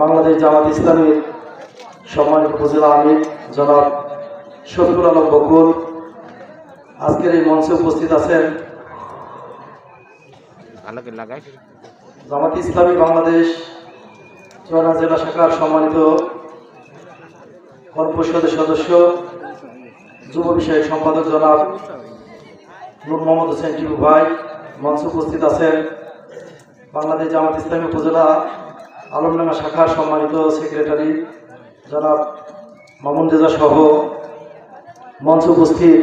বাংলাদেশ জামাত ইসলামের সম্মানিত উপজেলা আমির জনাব শফিকুল আলম বকুল। আজকের এই মঞ্চে উপস্থিত আছেন জামাত ইসলামী বাংলাদেশ চুয়াডাঙ্গা জেলা শাখার সম্মানিত কর্পরিষদের সদস্য, যুব বিষয়ক সম্পাদক জনাব নূর মোহাম্মদ হোসেন টিপু ভাই। মঞ্চে উপস্থিত আছেন বাংলাদেশ জামাত ইসলামী উপজেলা আলমডাঙ্গা শাখার সম্মানিত সেক্রেটারি জনাব মামুন রেজা সহ মঞ্চে উপস্থিত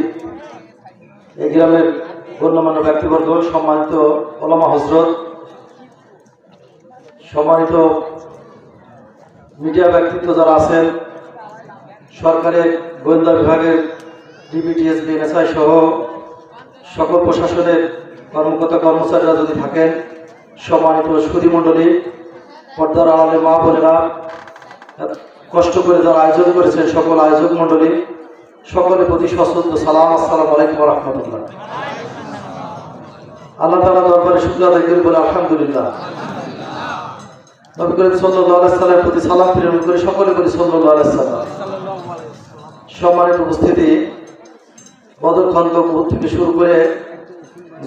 এই গ্রামের গণ্যমান্য ব্যক্তিবর্গ, সম্মানিত ওলামা হজরত, সম্মানিত মিডিয়া ব্যক্তিত্ব যারা আছেন, সরকারের গোয়েন্দা বিভাগের ডিবিটিএস বিএনএসআই সহ সকল প্রশাসনের কর্মকর্তা কর্মচারীরা যদি থাকেন, সম্মানিত সুধীমণ্ডলী পর্দার আড়ালে মা বোনেরা কষ্ট করে যারা আয়োজন করেছেন সকল আয়োজক মণ্ডলী সকলের প্রতি সশ্রদ্ধ, সালাম, আসসালাম আলাইকুম রহমতুল্লাহ। আল্লাহ তালা দরবারে শুক্র আদায় করি বলে আলহামদুলিল্লাহ। নবী করিম সাল্লাল্লাহু সাল্লামের প্রতি সালাম প্রেরণ করে সকলে করি আলাইহি সাল্লাম। সম্মানিত উপস্থিতি, বদর খন্দক থেকে শুরু করে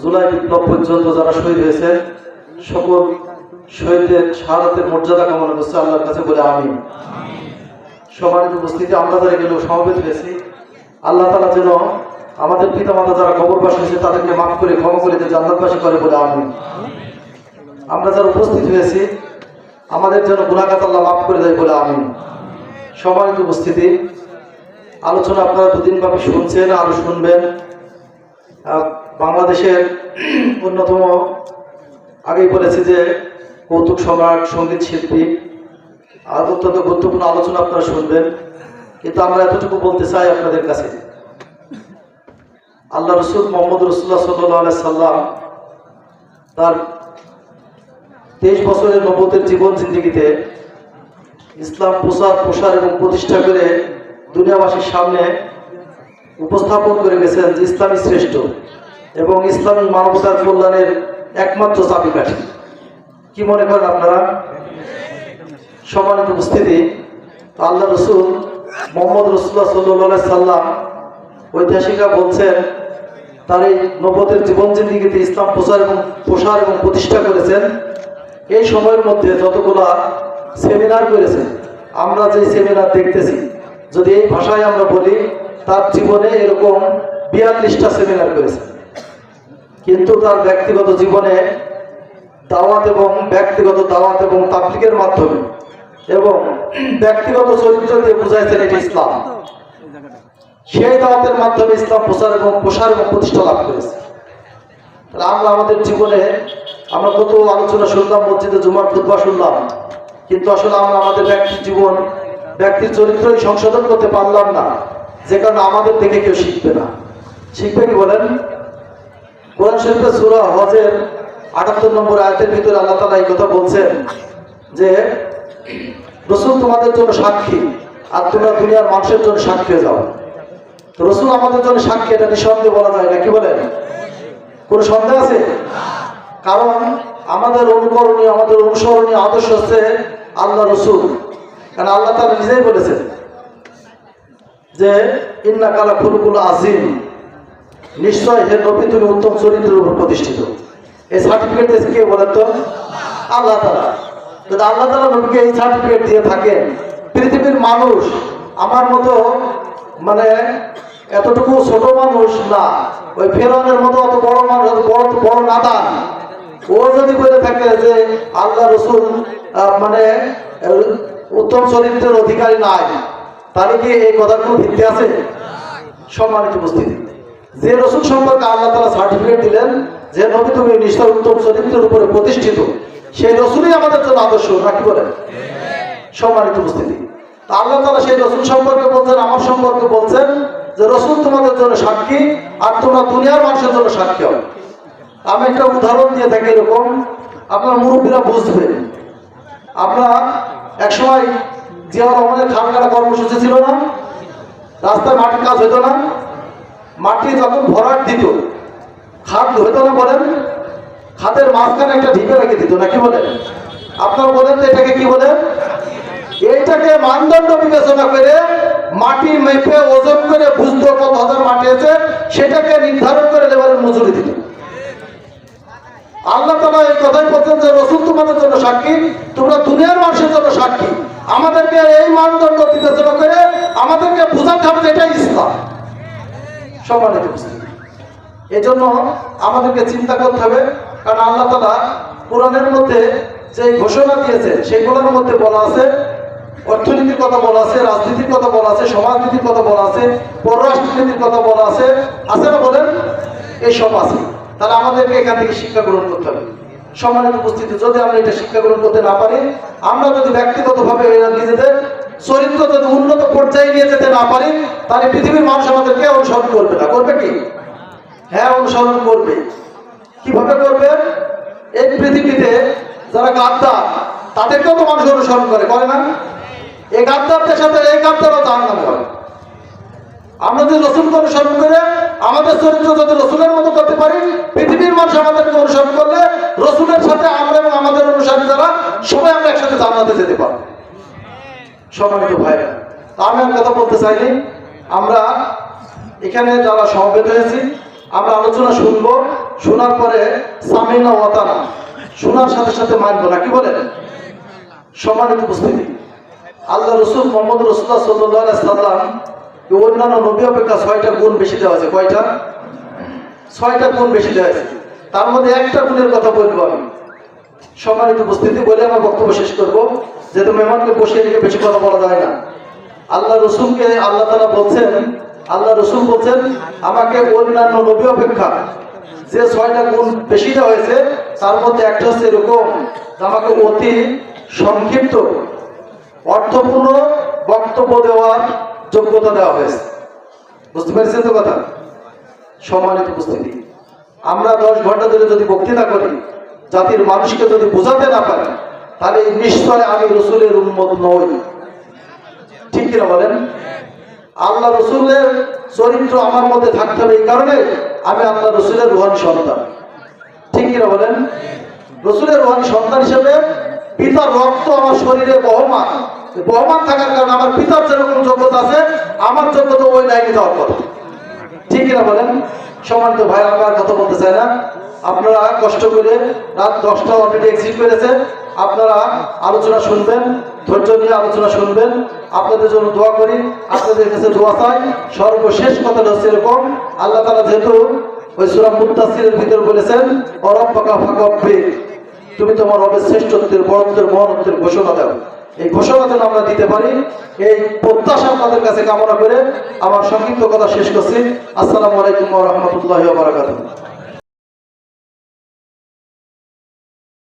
জুলাই বিপ্লব পর্যন্ত যারা শহীদ হয়েছে সকল শহীদদের শাহাদাতের মর্যাদা কামনা করছে, আল্লাহর কাছে বলে আমি সম্মানিত উপস্থিতি আমরা যারা এগুলো সমবেত হয়েছি। আল্লাহ তালা যেন আমাদের পিতা মাতা যারা কবরবাসী হয়েছে তাদেরকে মাফ করে, ক্ষমা করে জান্নাতবাসী করে বলে আমি আমরা যারা উপস্থিত হয়েছি, আমাদের যেন গুণাগাত আল্লাহ মাফ করে দেয় বলে আমি সম্মানিত উপস্থিতি, আলোচনা আপনারা দুদিন ব্যাপী শুনছেন, আরও শুনবেন। বাংলাদেশের অন্যতম আগেই বলেছি যে কৌতুক সম্রাট সংগীত শিল্পী। আর অত্যন্ত গুরুত্বপূর্ণ আলোচনা আপনারা শুনবেন। কিন্তু আমরা এতটুকু বলতে চাই আপনাদের কাছে। আল্লাহ রসুল মোহাম্মদ রসুল্লাহ সাল্লাহ সাল্লাম তার তেইশ বছরের নবতের জীবন জিন্দিগিতে ইসলাম প্রচার, প্রসার এবং প্রতিষ্ঠা করে দুনিয়াবাসীর সামনে উপস্থাপন করে গেছেন যে ইসলামই শ্রেষ্ঠ এবং ইসলামী মানবতার কল্যাণের একমাত্র চাবিকাঠি। কি মনে করেন আপনারা? সম্মানিত উপস্থিতি আল্লাহ রসুল মোহাম্মদ রসুল্লাহ সাল্লাহ সাল্লাম ঐতিহাসিকরা বলছেন, তার এই নবতের জীবন জিন্দিগিতে ইসলাম প্রচার এবং প্রসার এবং প্রতিষ্ঠা করেছেন। এই সময়ের মধ্যে যতগুলা সেমিনার করেছেন, আমরা যে সেমিনার দেখতেছি, যদি এই ভাষায় আমরা বলি, তার জীবনে এরকম বিয়াল্লিশটা সেমিনার করেছে কিন্তু তার ব্যক্তিগত জীবনে দাওয়াত এবং ব্যক্তিগত দাওয়াত এবং তাবলিগের মাধ্যমে এবং ব্যক্তিগত চরিত্র দিয়ে বুঝাইছেন এটি ইসলাম। সেই দাওয়াতের মাধ্যমে ইসলাম প্রচার এবং প্রসার এবং প্রতিষ্ঠা লাভ করেছে। তাহলে আমরা আমাদের জীবনে, আমরা কত আলোচনা শুনলাম, মসজিদে জুমার খুতবা শুনলাম, কিন্তু আসলে আমরা আমাদের ব্যক্তির জীবন, ব্যক্তির চরিত্রই সংশোধন করতে পারলাম না, যে কারণে আমাদের দেখে কেউ শিখবে না। শিখবে কি বলেন? কোরআন শরীফের সূরা হজের আটাত্তর নম্বর আয়তের ভিতরে আল্লাহ তালা এই কথা বলছেন যে, রসুল তোমাদের জন্য সাক্ষী, আর তোমরা দুনিয়ার মানুষের জন্য সাক্ষী যাও। তো রসুল আমাদের জন্য সাক্ষী, এটা নিঃসন্দেহে বলা যায় না, কি বলেন? কোনো সন্দেহ আছে? কারণ আমাদের অনুকরণীয়, আমাদের অনুসরণীয় আদর্শ হচ্ছে আল্লাহ রসুল। কারণ আল্লাহ তালা নিজেই বলেছেন যে ইন্না কালা ফুলকুল আজিম। নিশ্চয় হে নবী, তুমি উত্তম চরিত্রের উপর প্রতিষ্ঠিত। এই সার্টিফিকেট দিয়েছে কে বলেন তো? আল্লাহ তালা যদি আল্লাহ তালা নবীকে এই সার্টিফিকেট দিয়ে থাকে পৃথিবীর মানুষ আমার মতো মানে এতটুকু ছোট মানুষ না। ওই ফেরানের মতো অত বড় মানুষ বড় বড় নাদান। ও যদি বলে থাকে যে আল্লাহ রসুল মানে উত্তম চরিত্রের অধিকারী নাই, তাহলে কি এই কথার কোনো ভিত্তি আছে? সম্মানিত উপস্থিতি। যে রসুল সম্পর্কে আল্লাহ তালা সার্টিফিকেট দিলেন যে নবী তুমি নিষ্ঠা উত্তম চরিত্রের উপরে প্রতিষ্ঠিত, সেই রসুলই আমাদের জন্য আদর্শ নাকি বলেন? সম্মানিত উপস্থিতি। আল্লাহ তালা সেই রসুল সম্পর্কে বলছেন, আমার সম্পর্কে বলছেন যে রসুল তোমাদের জন্য সাক্ষী আর তোমরা দুনিয়ার মানুষের জন্য সাক্ষী হবে আমি একটা উদাহরণ দিয়ে থাকি এরকম, আপনার মুরব্বীরা বুঝবেন আমরা একসময় জিয়া রহমানের খান কাটা কর্মসূচি ছিল না, রাস্তায় মাটির কাজ হইতো না, মাটি যখন ভরাট দিত খাট হইতো না বলেন খাতের মাঝখানে একটা ঢিপে রেখে দিত, নাকি বলেন? আপনারা বলেন তো এটাকে কি বলেন? এইটাকে মানদণ্ড বিবেচনা করে মাটি মেপে ওজন করে বুঝতো কত হাজার মাটি আছে, সেটাকে নির্ধারণ করে লেবারের মজুরি দিত। আল্লাহ তালা এই কথাই বলছেন যে, রসুল তোমাদের জন্য সাক্ষী, তোমরা দুনিয়ার মানুষের জন্য সাক্ষী। আমাদেরকে এই মানদণ্ড বিবেচনা করে আমাদেরকে বোঝাতে হবে এটাই ইসলাম। সম্মানিত উপস্থিতি এই জন্য আমাদেরকে চিন্তা করতে হবে। কারণ আল্লাহ তালা কোরআনের মধ্যে যে ঘোষণা দিয়েছে সেগুলোর মধ্যে বলা আছে, অর্থনীতির কথা বলা আছে, রাজনীতির কথা বলা আছে, সমাজনীতির কথা বলা আছে, পররাষ্ট্রনীতির কথা বলা আছে। আছে না বলেন? এইসব আছে। তাহলে আমাদেরকে এখান থেকে শিক্ষা গ্রহণ করতে হবে। সম্মানিত উপস্থিতি, যদি আমরা এটা শিক্ষা গ্রহণ করতে না পারি, আমরা যদি ব্যক্তিগতভাবে নিজেদের চরিত্র যদি উন্নত পর্যায়ে নিয়ে যেতে না পারি, তাহলে পৃথিবীর মানুষ আমাদেরকে অনুসরণ করবে না। করবে কি? হ্যাঁ অনুসরণ করবে। কীভাবে করবে? এই পৃথিবীতে যারা গাদ্দার, তাদেরকেও তো মানুষ অনুসরণ করে করে না? এই গাদ্দারদের সাথে এই গাদ্দারও তার হবে। আমরা যদি রসুলকে অনুসরণ করে, আমাদের চরিত্র যদি রসুলের মতো করতে পারি, পৃথিবীর মানুষ আমাদেরকে অনুসরণ করলে রসুলের সাথে আমরা এবং আমাদের অনুসারী যারা, সবাই আমরা একসাথে জান্নাতে যেতে পারব। সম্মানিত ভাইরা তা আমি কথা বলতে চাইনি। আমরা এখানে যারা সমবেত হয়েছি আমরা আলোচনা শুনব। শোনার পরে সামিনা ওয়াতানা শোনার সাথে সাথে মানব না, কি বলেন? সম্মানিত উপস্থিতি। আল্লাহ রসুল মোহাম্মদ রসুল্লাহ সাল্লাহ সাল্লাম অন্যান্য নবী অপেক্ষা ছয়টা গুণ বেশি দেওয়া আছে কয়টা? ছয়টা গুণ বেশি দেওয়া আছে তার মধ্যে একটা গুণের কথা বলব আমি। সম্মানিত উপস্থিতি বলে আমার বক্তব্য শেষ করব। যেহেতু মেহমানকে বসিয়ে রেখে বেশি কথা বলা যায় না। আল্লাহ রসুলকে আল্লাহ তালা বলছেন আল্লাহ রসুল বলছেন, আমাকে অন্যান্য নবী অপেক্ষা, যে ছয়টা গুণ বেশি হয়েছে, তার মধ্যে একটা হচ্ছে এরকম আমাকে অতি সংক্ষিপ্ত, অর্থপূর্ণ বক্তব্য দেওয়ার যোগ্যতা দেওয়া হয়েছে। বুঝতে পেরেছেন তো কথা? সম্মানিত উপস্থিতি, আমরা দশ ঘণ্টা ধরে যদি বক্তৃতা করি, জাতির মানুষকে যদি বোঝাতে না পারি, তাহলে নিশ্চয় আমি রসুলের উন্মত নই। ঠিক কিনা বলেন? আল্লাহ রসুলের চরিত্র আমার মধ্যে থাকতে হবে এই কারণে আমি আল্লাহ রসুলের রুহানি সন্তান। ঠিক কিনা বলেন? রসুলের রুহানি সন্তান হিসেবে পিতার রক্ত আমার শরীরে বহমান। বহমান থাকার কারণে আমার পিতার যেরকম যোগ্যতা আছে, আমার যোগ্যতা ওই লাইনে দেওয়ার কথা। ঠিক কিনা বলেন? সমান্ত ভাই আমি আর কথা বলতে চাই না। আপনারা কষ্ট করে রাত দশটা অলরেডি এক্সিট করেছে আপনারা আলোচনা শুনবেন। ধৈর্য নিয়ে আলোচনা শুনবেন। আপনাদের জন্য দোয়া করি। আপনাদের কাছে দোয়া চাই। সর্বশেষ কথাটা হচ্ছে এরকম, আল্লাহ তালা যেহেতু ওই সুরা মুত্তাসিরের ভিতর বলেছেন অরব ফাঁকা ফাঁকা তুমি তোমার রবের শ্রেষ্ঠত্বের, বরত্বের মহত্বের ঘোষণা দাও। এই ঘোষণা যেন আমরা দিতে পারি, এই প্রত্যাশা আপনাদের কাছে কামনা করে আমার সংক্ষিপ্ত কথা শেষ করছি। আসসালামু আলাইকুম রহমতুল্লাহ বারাকাতুহ।